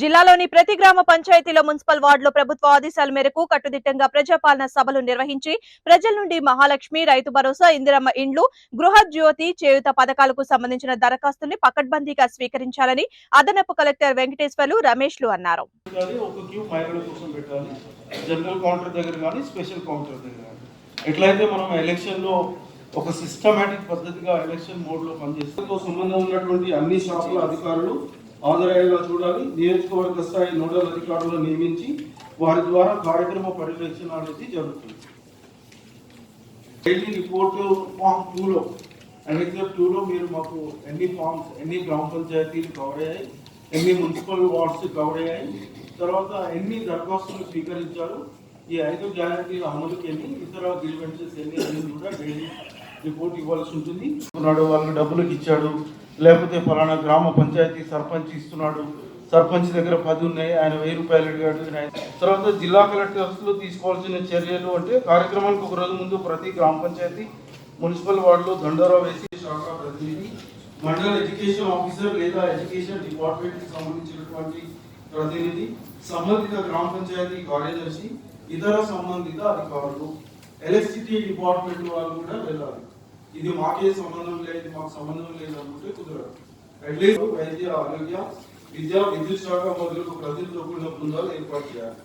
జిల్లాలోని ప్రతి గ్రామ పంచాయతీలో మున్సిపల్ వార్డులో ప్రభుత్వ ఆదేశాల మేరకు కట్టుదిట్టంగా ప్రజాపాలన సభలు నిర్వహించి ప్రజల నుండి మహాలక్ష్మి రైతు భరోసా ఇందిరమ్మ ఇండ్లు గృహజ్యోతి చేయుత పథకాలకు సంబంధించిన దరఖాస్తుల్ని పకడ్బందీగా స్వీకరించాలని అదనపు కలెక్టర్ వెంకటేశ్వర్లు రమేష్లు అన్నారు. జనరల్ కౌంటర్ దగ్గర కానీ స్పెషల్ కౌంటర్ దగ్గర కానీ. ఎట్లయితే మనం ఎలక్షన్లో ఒక సిస్టమేటిక్ పద్ధతిగా ఎలక్షన్ మోడ్లో పనిచేస్తే సంబంధం ఉన్నటువంటి అన్ని షాపుల అధికారులు హాజరయ్యేలా చూడాలి. నియోజకవర్గ స్థాయి నోడల్ అధికారులను నియమించి వారి ద్వారా కార్యక్రమ పర్యవేక్షణ అనేది జరుగుతుంది. డైలీ రిపోర్ట్ ఫామ్ టూలో ఎగ్జామ్ టూలో మీరు మాకు ఎన్ని ఫామ్స్ ఎన్ని గ్రామ పంచాయతీలు కవర్ అయ్యాయి ఎన్ని మున్సిపల్ వార్డ్స్ కవర్ అయ్యాయి తర్వాత ఎన్ని దరఖాస్తులు స్వీకరించారు ఈ ఐదు గ్యారంటీల అమలుకి ఎన్ని ఇతర గ్రీవెన్సెస్ ఎన్ని అనేది కూడా డైలీ రిపోర్ట్ ఇవ్వాల్సి ఉంటుంది. ఉన్నాడు వాళ్ళకి డబ్బులకు ఇచ్చాడు లేకపోతే ఫలానా గ్రామ పంచాయతీ సర్పంచ్ ఇస్తున్నాడు. సర్పంచ్ దగ్గర పది ఉన్నాయి ఆయన వెయ్యి రూపాయలు అడిగాడు. ఆయన- తర్వాత జిల్లా కలెక్టర్స్లో తీసుకోవాల్సిన చర్యలు అంటే కార్యక్రమానికి ఒక రోజు ముందు ప్రతి గ్రామ పంచాయతీ మున్సిపల్ వార్డులో దండోరా వేసి శాఖ ప్రతినిధి మండల ఎడ్యుకేషన్ ఆఫీసర్ లేదా ఎడ్యుకేషన్ డిపార్ట్మెంట్కి సంబంధించినటువంటి ప్రతినిధి సంబంధిత గ్రామ పంచాయతీ కార్యదర్శి ఇతర సంబంధిత అధికారులు ఎలక్ట్రిసిటీ డిపార్ట్మెంట్ వాళ్ళు కూడా వెళ్ళాలి. ఇది మాకే సంబంధం లేదు మాకు సంబంధం లేదు అనుకుంటే కుదరదు. అట్లీస్ట్ వైద్య ఆరోగ్య విద్య విద్యుత్ శాఖ మొదలు ప్రతి కూడిన బృందాలు ఏర్పాటు చేయాలి.